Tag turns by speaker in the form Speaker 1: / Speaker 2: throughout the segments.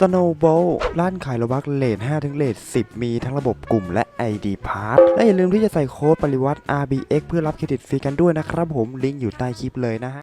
Speaker 1: Snowball ร้านขายโลบักเลท5ถึงเลท10 มีทั้งระบบกลุ่มและ ID Pass และอย่าลืมที่จะใส่โค้ดปริวัติ RBX เพื่อรับเครดิตฟรีกันด้วยนะครับผมลิงก์อยู่ใต้คลิปเลยนะฮะ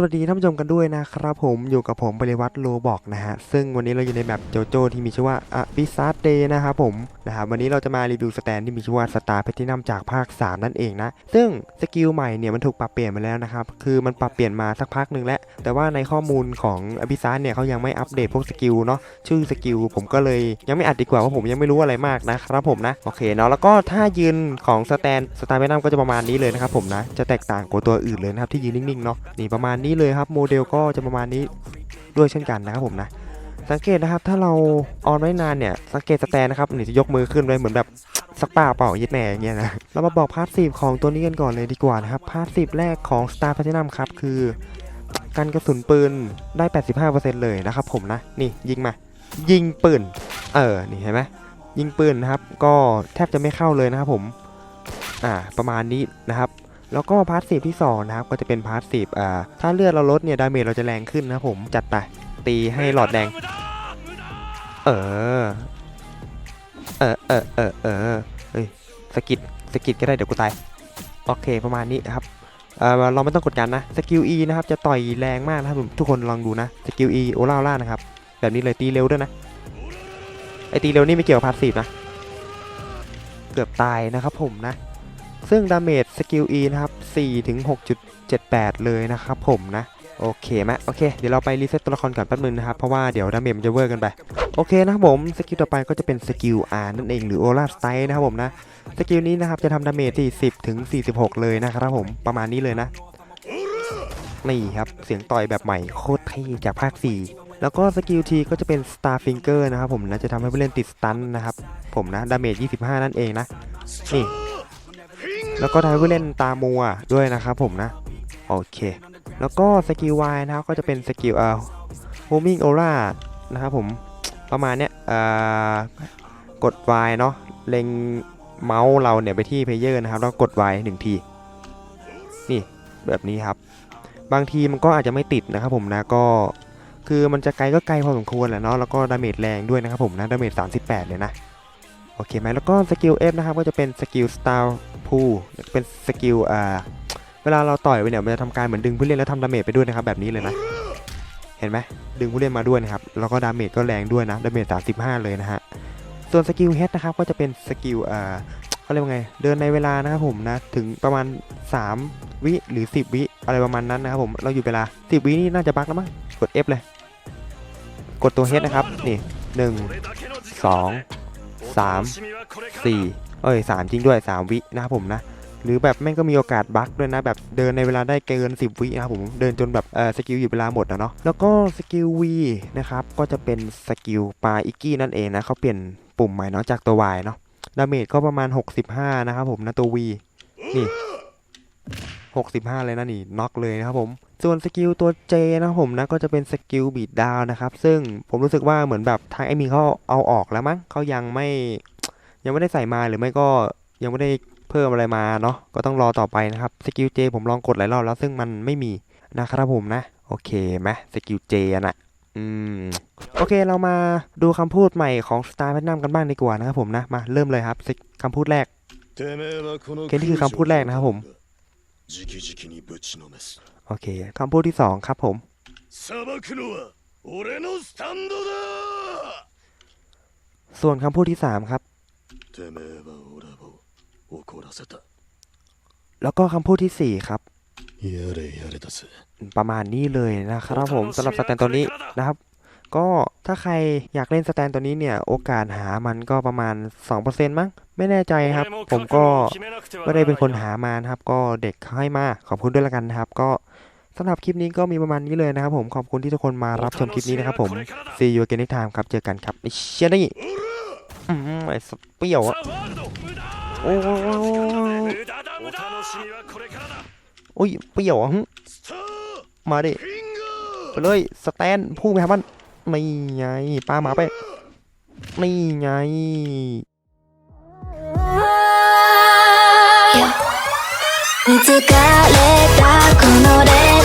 Speaker 1: สวัสดีท่านผู้ชมกันด้วยนะครับผมอยู่กับผมบริวัตรโลบอกนะฮะ ซึ่งวันนี้เราอยู่ในแบบโจโจที่มีชื่อว่าอ b ิซ a ร์เดย์นะครับผมนะครับวันนี้เราจะมารีวิวสแตนที่มีชื่อว่าสตาร์เพทินัมจากภาค 3 นั่นเองนะ ซึ่งสกิลใหม่เนี่ยมันถูกปรับเปลี่ยนมาแล้วนะครับ คือมันปรับเปลี่ยนมาสักพักหนึ่งแล้ว แต่ว่าในข้อมูลของอ b ิซ a ร์เนี่ยเขายังไม่อัปเดตพวกสกิลเนาะชื่อสกิลผมก็เลยยังไม่อัดดีกว่าเพราะผมยังไม่รู้อะไรมากนะครับผมนะโอเคเนาะแล้วก็ท่ายืนของสแตนสตาร์เพทินัมก็จะประมาณนี้เลยนะครับผมนะจะแตกต่างกว่าตัวอื่นเลยนะครับที่ยืนนิ่งๆเนาะนี่ประมาณนี้เลยครับโมเดลก็จะประมาณนี้ด้วยเช่นกันนะครับผมนะ สังเกตนะครับถ้าเราออนไว้นานเนี่ยสังเกตสแตนนะครับนี่จะยกมือขึ้นไว้เหมือนแบบสักป่าเปล่ายึดแหน่อย่างเงี้ยนะเรามาบอกพาร์ทสีของตัวนี้กันก่อนเลยดีกว่านะครับพาร์ทสีแรกของ Star Platinum ครับคือกันกระสุนปืนได้ 85%เลยนะครับผมนะนี่ยิงมา ยิงปืน เออนี่เห็นไหมยิงปืนนะครับ ก็แทบจะไม่เข้าเลยนะครับผม อ่า ประมาณนี้นะครับ แล้วก็พาร์ทสีที่สองนะครับก็จะเป็นพาร์ทสีอ่าถ้าเลือดเราลดเนี่ยดาเมจเราจะแรงขึ้นนะผมจัดไปตีให้หลอดแดง เออ เออเออเออเออเฮ้ยสกิดสกิดก็ได้เดี๋ยวกูตายโอเคประมาณนี้นะครับเออเราไม่ต้องกดกันนะสกิล E นะครับจะต่อยแรงมากนะครับผมทุกคนลองดูนะสกิล E โอล่าล่านะครับแบบนี้เลยตีเร็วด้วยนะไอตีเร็วนี่ไม่เกี่ยวกับพาสซีฟนะ เกือบตายนะครับผมนะ ซึ่งดาเมจสกิล E นะครับ4ถึง6.78 เลยนะครับผมนะ โอเคไหมโอเค เดี๋ยวเราไปรีเซ็ตตัวละครก่อนแป๊บนึงนะครับ เพราะว่าเดี๋ยวดาเมจมันจะเวอร์กันไป โอเคนะครับผม สกิลต่อไปก็จะเป็นสกิล R นั่นเองหรือโอลาสไตนะครับผมนะ สกิลนี้นะครับจะทำดาเมจที่10ถึง46 เลยนะครับผม ประมาณนี้เลยนะ นี่ครับ เสียงต่อยแบบใหม่โคตรเท่จากภาค 4แล้วก็สกิลทีก็จะเป็น Star Finger นะครับผมนะจะทำให้ผู้เล่นติดสตันนะครับผมนะ ดาเมจ 25 นั่นเองนะ นี่ แล้วก็ทำให้ผู้เล่นตามัวด้วยนะครับผมนะ โอเค แล้วก็สกิล Y นะครับก็จะเป็นสกิลเอ่อ homing aura นะครับผมประมาณเนี้ยเอ่อกด Y เนาะเล็งเมาส์เราเนี่ยไปที่เพลเยอร์นะครับแล้วกด Y หนึ่งที นี่แบบนี้ครับ บางทีมันก็อาจจะไม่ติดนะครับผมนะก็คือมันจะไกลก็ไกลพอสมควรแหละเนาะแล้วก็ดาเมจแรงด้วยนะครับผมนะดาเมจ38 เลยนะ โอเคไหมแล้วก็สกิล F นะครับก็จะเป็นสกิล Star Pool เป็นสกิลอ่าเวลาเราต่อยไปเนี่ยมันจะทำการเหมือนดึงผู้เล่นแล้วทำดาเมจไปด้วยนะครับแบบนี้เลยนะเห็นไหมดึงผู้เล่นมาด้วยนะครับแล้วก็ดาเมจก็แรงด้วยนะดาเมจ35 เลยนะฮะส่วนสกิลเฮดนะครับก็จะเป็นสกิลอ่าเขาเรียกว่าไงเดินในเวลานะครับผมนะถึงประมาณ 3 วิหรือ 10 วิอะไรประมาณนั้นนะครับผมเราอยู่เวลา 10 วินี่น่าจะบั๊กแล้วมั้งกด F เลย กดตัวเฮดนะครับนี่1 2 3 4 เอ้ย 3 จริงด้วย 3 วินะครับผมนะ หรือแบบแม่งก็มีโอกาสบั๊กด้วยนะ แบบเดินในเวลาได้เกิน 10 วินะครับผม เดินจนแบบเออสกิลอยู่เวลาหมดนะเนาะ แล้วก็สกิลวีนะครับ ก็จะเป็นสกิลปลาอิกกี้นั่นเองนะเขาเปลี่ยนปุ่มใหม่เนาะจากตัววายเนาะ ดาเมจก็ประมาณ 65 นะครับผมนะตัววีนี่ 65 เลยนะนี่น็อกเลยนะครับผมส่วนสกิลตัวเจนะผมนะก็จะเป็นสกิลบีดดาวนะครับ ซึ่งผมรู้สึกว่าเหมือนแบบทางไอมีเขาเอาออกแล้วมั้งเขายังไม่ยังไม่ได้ใส่มาหรือไม่ก็ยังไม่ได้เพิ่มอะไรมาเนาะก็ต้องรอต่อไปนะครับสกิลเจผมลองกดหลายรอบแล้วซึ่งมันไม่มีนะครับผมนะ โอเคไหมสกิลเจนะอืมโอเคเรามาดูคำพูดใหม่ของสตาร์แพทนัมกันบ้างดีกว่านะครับผมนะมาเริ่มเลยครับคำพูดแรกเคนี่คือคำพูดแรกนะครับผม โอเคคำพูดที่สองครับผมส่วนคำพูดที่สามครับ แล้วก็คำพูดที่สี่ครับ ประมาณนี้เลยนะครับผมสำหรับสแตนตัวนี้นะครับ ก็ถ้าใครอยากเล่นสแตนตัวนี้เนี่ย โอกาสหามันก็ประมาณ 2%มั้งไม่แน่ใจครับ ผมก็ไม่ได้เป็นคนหามาครับ ก็เด็กให้มาขอบคุณด้วยละกันนะครับ ก็สำหรับคลิปนี้ก็มีประมาณนี้เลยนะครับผมขอบคุณที่ทุกคนมารับชมคลิปนี้นะครับผม see you again next time ครับ เจอกันครับเชียร์นี่อืมไอ้สเปียวอะโอ้โอ้ยเปียวอะมาดิไปเลยสแตนพุ่งไปครับมัน นี่ไงปาหมาไป นี่ไง
Speaker 2: 疲れたこのレ